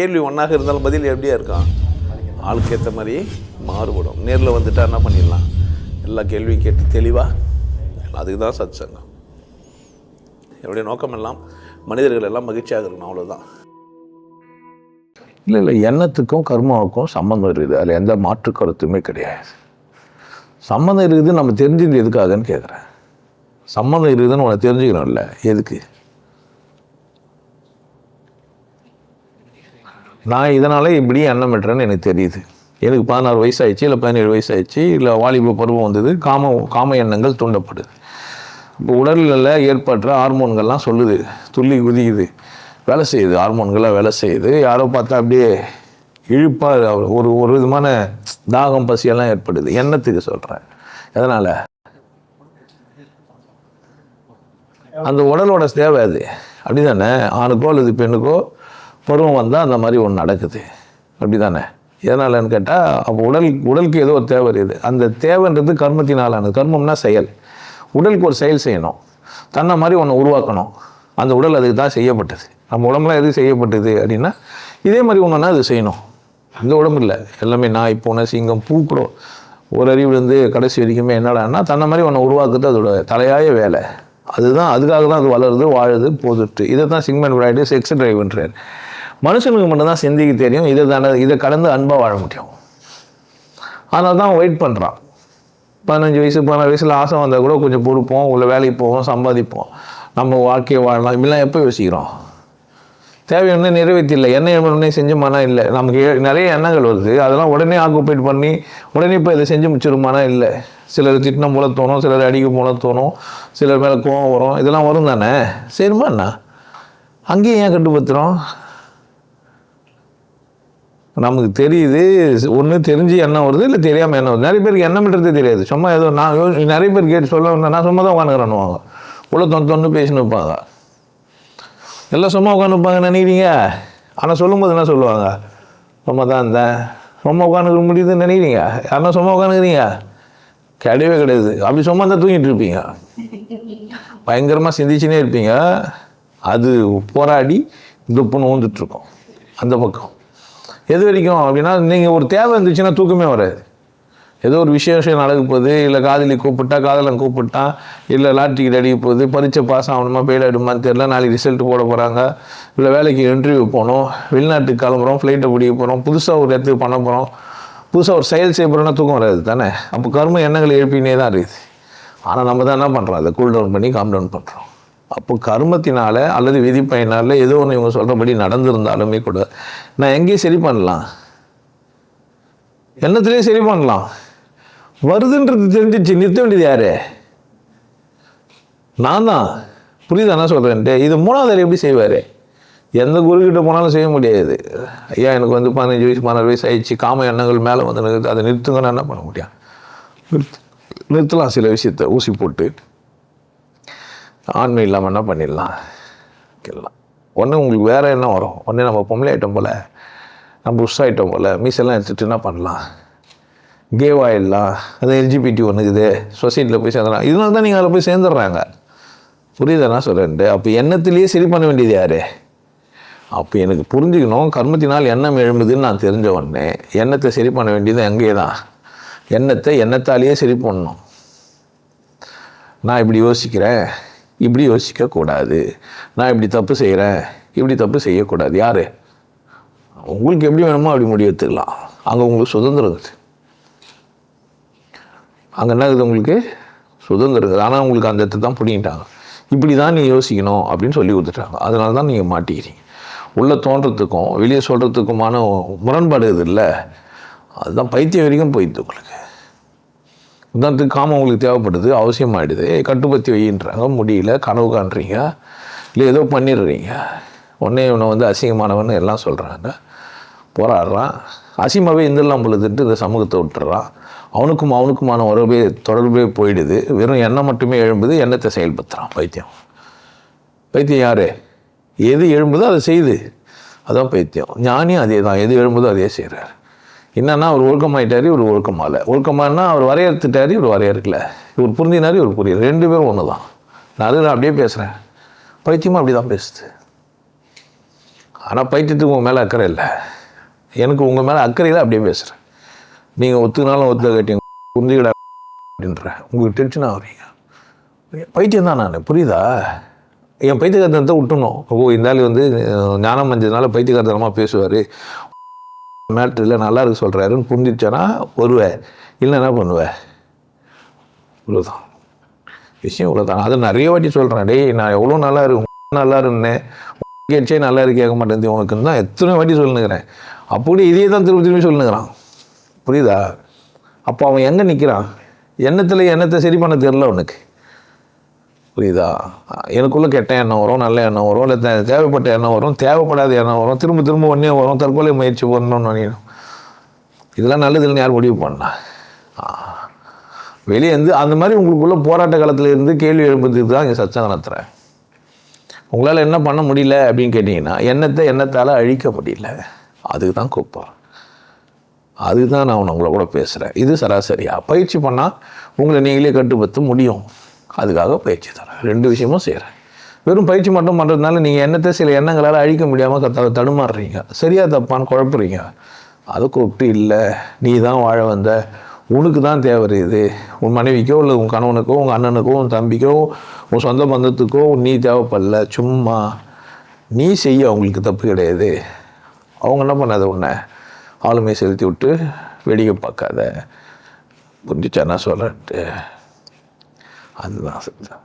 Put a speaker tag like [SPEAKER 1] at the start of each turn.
[SPEAKER 1] கேள்வி ஒன்றாக இருந்தாலும் பதில் எப்படியா இருக்கான் ஆளுக்கு ஏற்ற மாதிரி மாறுபடும். நேரில் வந்துட்டா என்ன பண்ணிடலாம்? எல்லா கேள்வியும் கேட்டு தெளிவாக அதுக்கு தான் சத் சங்கம் என்னுடைய நோக்கம் எல்லாம் மனிதர்கள் எல்லாம் மகிழ்ச்சியாக இருக்கணும் அவ்வளோதான்
[SPEAKER 2] இல்லை இல்லை எண்ணத்துக்கும் கர்மாவுக்கும் சம்மந்தம் இருக்குது. அதில் எந்த மாற்று கருத்துமே கிடையாது. சம்மந்தம் இருக்குது நம்ம தெரிஞ்சது எதுக்காகன்னு கேட்குறேன் சம்மந்தம் இருக்குதுன்னு உனக்கு தெரிஞ்சுக்கணும்ல எதுக்கு? நான் இதனால் இப்படி எண்ணம் விட்டுறேன்னு எனக்கு தெரியுது. எனக்கு பதினாறு வயசு ஆயிடுச்சு இல்லை பதினேழு வயசு ஆயிடுச்சு இல்லை வாலிப பருவம் வந்தது காம காம எண்ணங்கள் தூண்டப்படுது. இப்போ உடலில் ஏற்படுற ஹார்மோன்கள்லாம் சொல்லுது துள்ளி குதிக்குது வேலை செய்யுது ஹார்மோன்கள்லாம் வேலை செய்யுது. யாரோ பார்த்தா அப்படியே இழுப்பாக ஒரு ஒரு விதமான தாகம் பசியெல்லாம் ஏற்படுது. எண்ணத்துக்கு சொல்கிறேன் எதனால்? அந்த உடலோட தேவை அது. அப்படி தானே ஆணுக்கோ அல்லது பெண்ணுக்கோ பருவம் வந்தால் அந்த மாதிரி ஒன்று நடக்குது. அப்படி தானே எதனாலன்னு கேட்டால் அப்போ உடல் உடலுக்கு ஏதோ ஒரு தேவை இருக்குது. அந்த தேவைன்றது கர்மத்தினாலானது. கர்மம்னா செயல். உடலுக்கு ஒரு செயல் செய்யணும். தன்னை மாதிரி ஒன்று உருவாக்கணும். அந்த உடல் அதுக்கு தான் செய்யப்பட்டது. நம்ம உடம்புலாம் எது செய்யப்பட்டது அப்படின்னா இதே மாதிரி ஒன்றுனா அது செய்யணும். இந்த உடம்பு இல்லை. எல்லாமே நான் பூனை சிங்கம் பூ கூட ஒரு அறிவுலேருந்து கடைசி வரைக்குமே என்னடான்னா தன்னை மாதிரி ஒன்று உருவாக்குறது அதோட தலையாய வேலை. அதுதான் அதுக்காக தான் அது வளருது வாழுது போதுட்டு இதை தான் சிங்மன் விளையாட்டு செக்ஸ் டிரைவ்ன்றார் மனுஷனுக்கு மட்டும்தான் சிந்திக்க தெரியும். இதை தானே இதை கடந்து அன்பாக வாழ முடியும். அதனால தான் வெயிட் பண்ணுறான் பதினஞ்சு வயசு பதினாறு வயசில் ஆசை வந்தால் கூட கொஞ்சம் பொறுப்போம் உள்ள வேலைக்கு போவோம் சம்பாதிப்போம். நம்ம வாழ்க்கையை வாழலாம். இப்படிலாம் எப்போ யோசிக்கிறோம்? தேவையான நிறைவேற்றில்லை. என்ன உடனே செஞ்சோமானா இல்லை. நமக்கு நிறைய எண்ணங்கள் வருது. அதெல்லாம் உடனே ஆக்குப்பைட் பண்ணி உடனே இப்போ இதை செஞ்சு முடிச்சிருமானா இல்லை. சிலர் திட்டம் போல தோணும் சிலர் அடிக்க போல தோணும் சிலர் மேலே கோவம் வரும். இதெல்லாம் வரும் தானே? சரிமா என்ன அங்கேயும் ஏன் கட்டுப்படுத்துகிறோம் நமக்கு தெரியுது ஒன்று தெரிஞ்சு எண்ணம் வருது இல்லை தெரியாமல் எண்ணம் வருது? நிறைய பேருக்கு எண்ணம்ன்றதே தெரியாது. சும்மா ஏதோ நான் நிறைய பேர் கேட்டு சொல்ல வந்தேன், நான் சும்மா தான் உட்காந்துக்கிறேன்னுவாங்க. உள்ள தொன் தொன்னு பேசின்னு வைப்பாங்க எல்லாம் சும்மா உட்காந்துப்பாங்க நினைக்கிறீங்க? ஆனால் சொல்லும்போது என்ன சொல்லுவாங்க? சும்மா தான் இருந்தேன். சும்மா உட்காந்துக்க முடியுதுன்னு நினைக்கிறீங்க? யாருன்னா சும்மா உட்காந்துக்கிறீங்க? கிடையவே கிடையாது. அப்படி சும்மா தான் தூங்கிட்டு இருப்பீங்க. பயங்கரமாக சிந்திச்சுனே இருப்பீங்க. அது போராடி துப்புன்னு ஊந்துட்டுருக்கோம் அந்த பக்கம். எது வரைக்கும்? அப்படின்னா நீங்கள் ஒரு தேவை இருந்துச்சுன்னா தூக்கமே வராது. ஏதோ ஒரு விசேஷம் நடக்க போகுது இல்லை காதலி கூப்பிட்டா காதலன் கூப்பிட்டான் இல்லை லாட்ரிக்கு டிக்கெட் அடிக்க போகுது பரீட்சை பாஸ் ஆகணுமா பெயில் ஆகிடுமான்னு தெரில நாளைக்கு ரிசல்ட் போட போகிறாங்க இல்லை வேலைக்கு இன்டர்வியூ போகணும் வெளிநாட்டுக்கு கிளம்புறோம் ஃப்ளைட்டை பிடிக்க போகிறோம் புதுசாக ஒரு இடத்துக்கு பண்ண போகிறோம் புதுசாக ஒரு செயல் செய்ய போகிறோன்னா தூக்கம் வராது தானே? அப்போ கர்ம எண்ணங்களை எழுப்பினே தான் இருக்குது. ஆனால் நம்ம தான் என்ன பண்ணுறோம் அதை கூல் டவுன் பண்ணி காம் டவுன் பண்ணுறோம் அப்போ கர்மத்தினால அல்லது விதிப்பயனால ஏதோ ஒன்று இவங்க சொல்கிறபடி நடந்திருந்தாலுமே கூட நான் எங்கேயும் சரி பண்ணலாம். எண்ணத்துலேயே சரி பண்ணலாம். வருதுன்றது தெரிஞ்சிச்சு நிறுத்த வேண்டியது யாரு? நான் தான். புரியுதா என்ன சொல்கிறேன்ட்டு இது மூணாவது எப்படி செய்வார்? எந்த குருக்கிட்ட போனாலும் செய்ய முடியாது. ஐயா எனக்கு வந்து பதினஞ்சு வயசு பதினாறு வயசு ஆயிடுச்சு. காம எண்ணங்கள் மேலே வந்து நிறுத்து அதை நிறுத்துங்கன்னா என்ன பண்ண முடியும்? நிறுத்தலாம் சில விஷயத்த. ஊசி போட்டு ஆண்மை இல்லாமல் என்ன பண்ணிடலாம்? கேட்கலாம். ஒன்று உங்களுக்கு வேறு என்ன வரும்? ஒன்று நம்ம பொம்பளை ஐட்டம் போல் நம்ம உஷ் ஐட்டம் போல் மீசெல்லாம் எடுத்துகிட்டு என்ன பண்ணலாம்? கேவ் ஆயிடலாம் அது எல்ஜிபிடி ஒன்று இருக்குது சொசைட்டியில் போய் சேர்ந்துடலாம். இதனால தான் நீங்கள் அதில் போய் சேர்ந்துடுறாங்க. புரியுதுன்னா நான் சொல்கிறேன்ட்டு அப்போ எண்ணத்துலேயே சரி பண்ண வேண்டியது யார்? அப்போ எனக்கு புரிஞ்சுக்கணும். கர்மத்தினால் எண்ணம் எழும்புதுன்னு நான் தெரிஞ்ச உடனே எண்ணத்தை சரி பண்ண வேண்டியது அங்கேயே தான். எண்ணத்தை எண்ணத்தாலேயே சரி பண்ணணும். நான் இப்படி யோசிக்கிறேன். இப்படி யோசிக்கக்கூடாது. நான் இப்படி தப்பு செய்கிறேன் இப்படி தப்பு செய்யக்கூடாது. யார்? உங்களுக்கு எப்படி வேணுமோ அப்படி முடிவு எடுத்துக்கலாம். அங்கே உங்களுக்கு சுதந்திரம் இருக்குது அங்கே என்ன இருக்குது உங்களுக்கு? சுதந்திரம் இருக்குது. ஆனால் உங்களுக்கு அந்த இடத்த தான் பிடிங்கிட்டாங்க. இப்படி தான் நீ யோசிக்கணும் அப்படின்னு சொல்லி கொடுத்துட்டாங்க. அதனால தான் நீங்கள் மாட்டிக்கிறீங்க. உள்ளே தோன்றதுக்கும் வெளியே சொல்கிறதுக்குமான முரண்பாடு இது இல்லை. அதுதான் பைத்தியம் வரைக்கும் போயிடுது உங்களுக்கு. உதாரணத்துக்கு காமம் உங்களுக்கு தேவைப்படுது அவசியமாயிடுது. கட்டுப்பத்தி வையின்றாங்க முடியல கனவு காண்றீங்க இல்லை ஏதோ பண்ணிடுறீங்க. உடனே இவனை வந்து அசிங்கமானவன் எல்லாம் சொல்கிறாங்க போராடுறான். அசிமாவே இந்தெல்லாம் பொழுதுட்டு இந்த சமூகத்தை விட்டுறான். அவனுக்கும் அவனுக்குமான உறவே தொடர்பே போயிடுது. வெறும் எண்ணம் மட்டுமே எழும்புது எண்ணத்தை செயல்படுத்துகிறான் பைத்தியம். பைத்தியம் யார்? எது எழும்புதோ அதை செய்யுது அதான் பைத்தியம். ஞானியும் அதே தான் எது எழும்புதோ அதே செய்கிறார் என்னன்னா அவர் ஒழுக்கமாயிட்டாரு இவர் ஒழுக்கமால ஒழுக்கமானா அவர் வரையறுத்துட்டாரு இவர் வரையறுக்கல. இவர் புரிஞ்சினாரு இவர் புரியல ரெண்டு பேரும் ஒன்று தான் நான் அது நான் அப்படியே பேசுகிறேன் பைத்தியமாக அப்படி தான் பேசுது. ஆனால் பைத்தியத்துக்கு உங்கள் மேலே அக்கறை இல்லை. எனக்கு உங்கள் மேலே அக்கறையில் அப்படியே பேசுகிறேன் நீங்கள் ஒத்துக்கினாலும் ஒத்துக்க கேட்டீங்க புரிஞ்சுக்கிட அப்படின்ற. உங்களுக்கு டென்ஷன் ஆகுறீங்க பைத்தியம் தான் நான். புரியுதா? என் பைத்தியகார்த்தனத்தை விட்டுணும். ஓ இந்த ஆள் வந்து ஞானம் அஞ்சதுனால பைத்தியகார்த்தனமாக பேசுவார். மேட்ரு இல்லை நல்லா இருக்கு சொல்கிறாருன்னு புரிஞ்சிச்சேன்னா வருவேன் இல்லை என்ன பண்ணுவேன் இவ்வளோதான் விஷயம் இவ்வளோதான் அதை நிறைய வாட்டி சொல்கிறேன் டேய் நான் எவ்வளோ நல்லா இருக்கும் நல்லா இருந்தேன். கேட்சே நல்லா இருக்கு கேட்க மாட்டேன் உனக்குன்னு தான் எத்தனை வாட்டி சொல்லுங்கிறேன் அப்படி இதே தான் திரும்ப திரும்பி சொல்லுங்கிறான் புரியுதா? அப்போ அவன் எங்கே நிற்கிறான் எண்ணத்தில் எண்ணத்தை சரி பண்ண தெரில உனக்கு. புரியுதா? எனக்குள்ளே கெட்ட எண்ணம் வரும் நல்ல எண்ணம் வரும் இல்லை தே- தேவைப்பட்ட எண்ணம் வரும் தேவைப்படாத எண்ணம் வரும் திரும்ப திரும்ப ஒன்றே வரும் தற்கொலை முயற்சி பண்ணணும்னு நினைக்கணும் இதெல்லாம் நல்லதுன்னு யார் முடிவு பண்ணா? வெளியே இருந்து அந்த மாதிரி உங்களுக்குள்ளே போராட்ட காலத்தில் இருந்து கேள்வி எழுப்புறதுக்கு தான் இங்கே சச்சங்கம் நடத்துகிறேன் உங்களால் என்ன பண்ண முடியல அப்படின்னு கேட்டிங்கன்னா எண்ணத்தை எண்ணத்தால் அழிக்க முடியல. அதுக்கு தான் கூப்பிட்றேன் அதுக்கு தான் நான் உங்களை கூட பேசுகிறேன் இது சராசரியா. பயிற்சி பண்ணால் உங்களை நீங்களே கட்டுப்படுத்த முடியும். அதுக்காக பயிற்சி தரேன். ரெண்டு விஷயமும் செய்கிறேன் வெறும் பயிற்சி மட்டும் பண்ணுறதுனால நீங்கள் எண்ணத்தை சில எண்ணங்களால் அழிக்க முடியாமல் த தடுமாறுறீங்க. சரியா தப்பான்னு குழப்புறீங்க. அதை கூப்பிட்டு இல்லை. நீ தான் வாழ வந்த. உனக்கு தான் தேவை இது உன் மனைவிக்கோ இல்லை உன் கணவனுக்கோ உங்கள் அண்ணனுக்கோ உன் தம்பிக்கோ உன் சொந்த பந்தத்துக்கோ நீ தேவைப்படல. சும்மா. நீ செய்ய அவங்களுக்கு தப்பு கிடையாது. அவங்க என்ன பண்ணாத உன்னை? ஆளுமை செலுத்தி விட்டு வெடிக்க பார்க்காத. புரிஞ்சுச்சா நான் சொல்கிறேன்ட்டு அதுதான் செஞ்சேன்